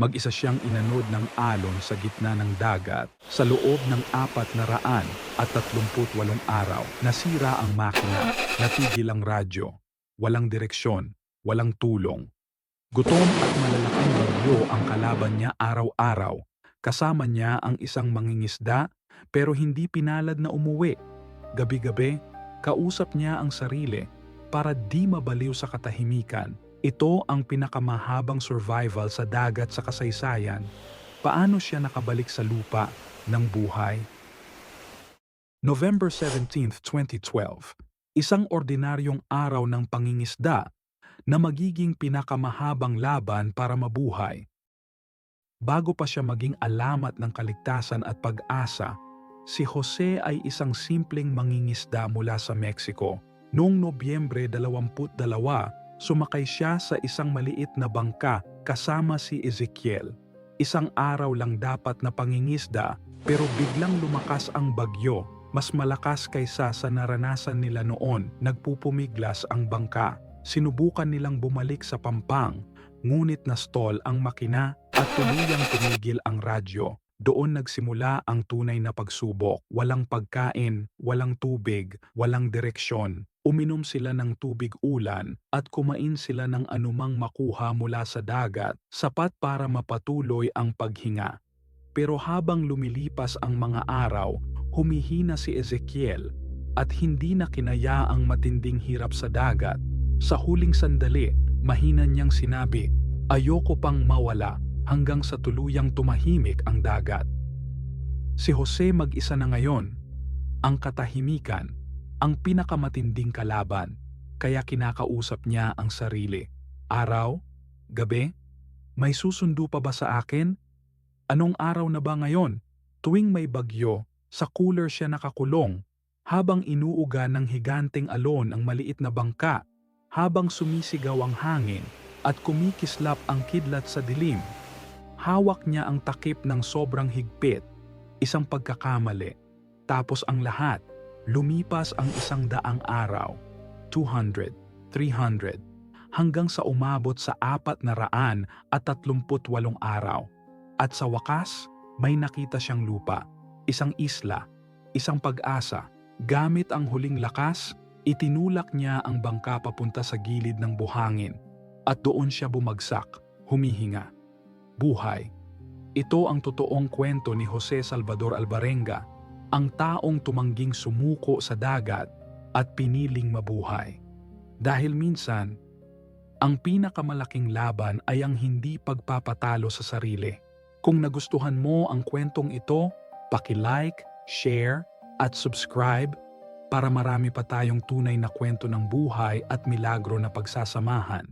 Mag-isa siyang inanod ng alon sa gitna ng dagat sa loob ng apat na raan at tatlumput walong araw. Nasira ang makina, natigil ang radyo, walang direksyon, walang tulong. Gutom at malalaking bagyo ang kalaban niya araw-araw. Kasama niya ang isang mangingisda pero hindi pinalad na umuwi. Gabi-gabi, kausap niya ang sarili para di mabaliw sa katahimikan. Ito ang pinakamahabang survival sa dagat sa kasaysayan. Paano siya nakabalik sa lupa ng buhay? November 17, 2012. Isang ordinaryong araw ng pangingisda na magiging pinakamahabang laban para mabuhay. Bago pa siya maging alamat ng kaligtasan at pag-asa, si Jose ay isang simpleng mangingisda mula sa Mexico. Noong Nobyembre 22, sumakay siya sa isang maliit na bangka kasama si Ezekiel. Isang araw lang dapat na pangingisda pero biglang lumakas ang bagyo. Mas malakas kaysa sa naranasan nila noon, nagpupumiglas ang bangka. Sinubukan nilang bumalik sa pampang, ngunit na-stall ang makina at tuluyang tumigil ang radyo. Doon nagsimula ang tunay na pagsubok. Walang pagkain, walang tubig, walang direksyon. Uminom sila ng tubig ulan at kumain sila ng anumang makuha mula sa dagat, sapat para mapatuloy ang paghinga. Pero habang lumilipas ang mga araw, humihina si Ezekiel at hindi na kinaya ang matinding hirap sa dagat. Sa huling sandali, mahina niyang sinabi, Ayoko pang mawala hanggang sa tuluyang tumahimik ang dagat. Si Jose mag-isa na ngayon, ang katahimikan, ang pinakamatinding kalaban, kaya kinakausap niya ang sarili. Araw? Gabi? May susundo pa ba sa akin? Anong araw na ba ngayon? Tuwing may bagyo, sa cooler siya nakakulong, habang inuuga ng higanteng alon ang maliit na bangka, habang sumisigaw ang hangin at kumikislap ang kidlat sa dilim. Hawak niya ang takip ng sobrang higpit, isang pagkakamali, tapos ang lahat, lumipas ang isang daang araw, 200, 300, hanggang sa umabot sa apat na raan at tatlumput walong araw. At sa wakas, may nakita siyang lupa, isang isla, isang pag-asa. Gamit ang huling lakas, itinulak niya ang bangka papunta sa gilid ng buhangin at doon siya bumagsak, humihinga. Buhay. Ito ang totoong kwento ni Jose Salvador Alvarenga, ang taong tumangging sumuko sa dagat at piniling mabuhay. Dahil minsan, ang pinakamalaking laban ay ang hindi pagpapatalo sa sarili. Kung nagustuhan mo ang kwentong ito, paki-like, share, at subscribe para marami pa tayong tunay na kwento ng buhay at milagro na pagsasamahan.